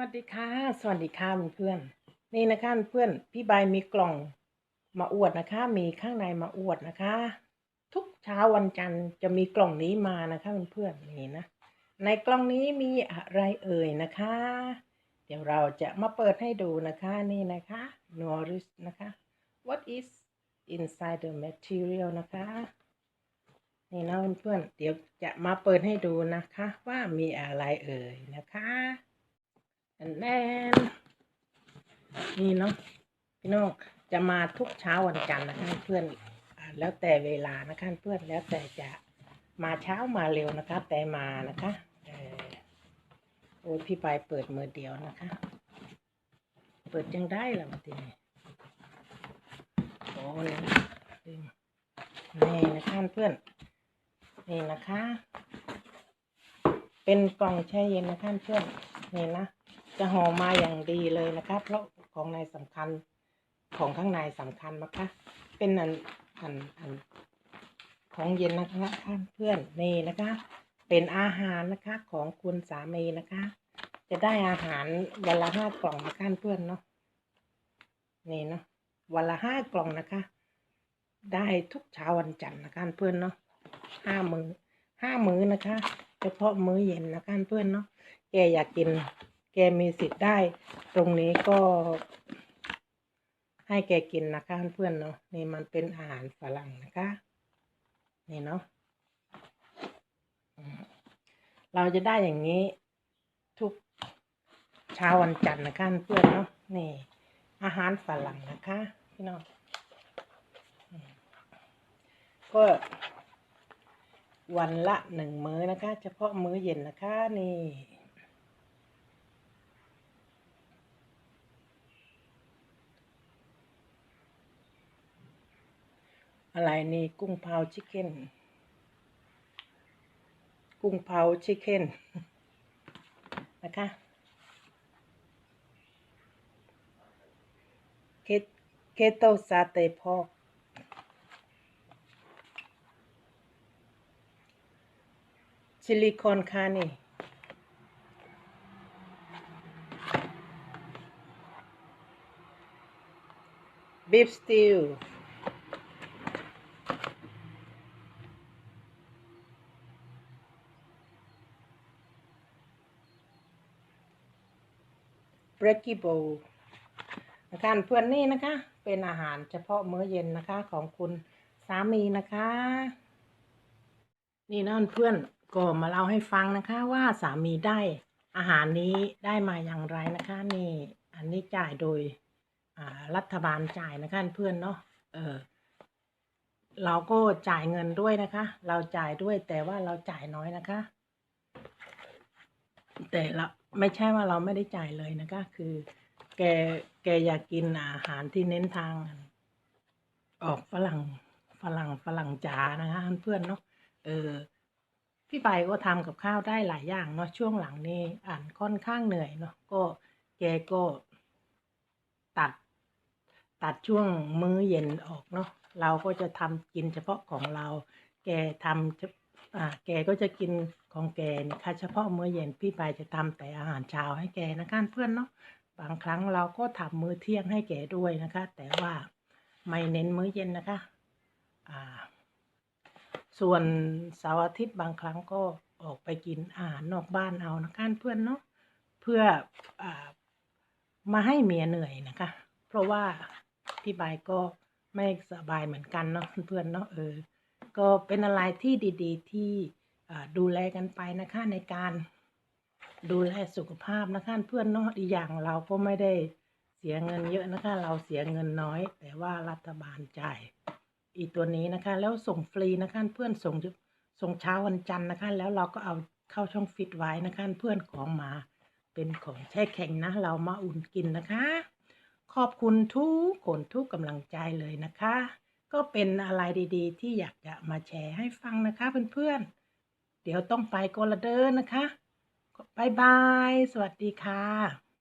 วัสดีค่ะ สวัสดีค่ะเพื่อนนี่นะคะเพื่อนพี่ใบมีกล่องมาอวดนะคะ มีข้างในมาอวดนะคะ ทุกเช้าวันจันทร์จะมีกล่องนี้มานะคะเพื่อนๆนี่นะ ในกล่องนี้มีอะไรเอ่ยนะคะ เดี๋ยวเราจะมาเปิดให้ดูนะคะนี่นะคะ Norris นะคะ What is inside the material นะคะ นี่นะเพื่อนๆเดี๋ยวจะมาเปิดให้ดูนะคะ ว่ามีอะไรเอ่ยนะคะ แอนแอนนี่เนาะพี่น้องจะมาทุกเช้าวันจันทร์นะคะเพื่อนแล้วแต่เวลานะคะเพื่อนแล้วแต่จะมาเช้ามาเร็วนะคะ แต่มานะคะโอ้พี่ไปเปิดมือเดียวนะคะ เปิดยังได้ละมาทีนี้โอ้นี่นี่นะคะเพื่อนนี่นะคะ เป็นกล่องแช่เย็นนะคะเพื่อนนี่นะ จะห่อมาอย่างดีเลยนะคะ เพราะของในสำคัญของข้างในสำคัญนะคะ เป็นอันอันอันของเย็นนะคะเพื่อนนี่นะคะ เป็นอาหารนะคะของคุณสามีนะคะ จะได้อาหารวันละห้ากล่องนะคะเพื่อนเนาะนี่เนาะวันละห้ากล่องนะคะ ได้ทุกเช้าวันจันทร์นะคะเพื่อนเนาะห้ามือห้ามื้อนะคะ เฉพาะมื้อเย็นนะคะเพื่อนเนาะแกอยากกิน แกมีสิทธิ์ได้ ตรงนี้ก็ ให้แกกินนะคะเพื่อนเนาะนี่มันเป็นอาหารฝรั่งนะคะ นี่เนาะเราจะได้อย่างนี้ทุกเช้าวันจันทร์นะคะเพื่อนเนาะนี่ อาหารฝรั่งนะคะพี่น้องก็วันละหนึ่งมื้อนะคะ เฉพาะมื้อเย็นนะคะนี่ อะไรนี่กุ้งเผาชิคเก้น กุ้งเผาชิคเก้นนะคะเคเคโตซาเตพอกซิลิคอนคานี่บีฟสติว b r e a k y b o w นะคะเพื่อนนี่นะคะ เป็นอาหารเฉพาะมื้อเย็นนะคะ ของคุณสามีนะคะ นี่นะเพื่อนก็มาเล่าให้ฟังนะคะว่าสามีได้อาหารนี้ได้มาอย่างไรนะคะ นี่ อันนี้จ่ายโดยรัฐบาลจ่ายนะคะเพื่อนเนาะเออเราก็จ่ายเงินด้วยนะคะ เราจ่ายด้วยแต่ว่าเราจ่ายน้อยนะคะ แต่ละ ไม่ใช่ว่าเราไม่ได้จ่ายเลยนะคะคือ แกแกอยากกินอาหารที่เน้นทาง ออกฝรั่งฝรั่งฝรั่งจ๋านะคะเพื่อนเนาะเออพี่ไปก็ทำกับข้าวได้หลายอย่างเนาะช่วงหลังนี้อ่านค่อนข้างเหนื่อยเนาะก็แกก็ตัด ตัดช่วงมื้อเย็นออกเนาะเราก็จะทำกินเฉพาะของเรา แกทำ อ่าแกก็จะกินของแกนะคะเฉพาะมื้อเย็นพี่ไปจะทำแต่อาหารเช้าให้แกนะคะเพื่อนเนาะบางครั้งเราก็ทำมื้อเที่ยงให้แกด้วยนะคะ แต่ว่าไม่เน้นมื้อเย็นนะคะอ่าส่วนเสาร์อาทิตย์บางครั้งก็ออกไปกินอาหารนอกบ้านเอานะคะเพื่อนเนาะเพื่ออามาให้เมียเหนื่อยนะคะ เพราะว่าพี่บายก็ไม่สบายเหมือนกันเนาะเพื่อนเนาะเออ ก็เป็นอะไรที่ดีๆ ที่ดูแลกันไปนะคะในการดูแลสุขภาพนะคะเพื่อนเนาะอีกอย่างเราก็ไม่ได้เสียเงินเยอะนะคะ เราเสียเงินน้อย แต่ว่ารัฐบาลจ่ายอีตัวนี้นะคะ แล้วส่งฟรีนะคะเพื่อนส่งส่งเช้าวันจันทร์นะคะ แล้วเราก็เอาเข้าช่องฟิตไว้นะคะเพื่อนของมาเป็นของแช่แข็งนะ เรามาอุ่นกินนะคะ ขอบคุณทุกคนทุกกำลังใจเลยนะคะ ก็เป็นอะไรดีๆ ที่อยากจะมาแชร์ให้ฟังนะคะเพื่อนๆ เดี๋ยวต้องไปกละเดินนะคะบายบาย สวัสดีค่ะ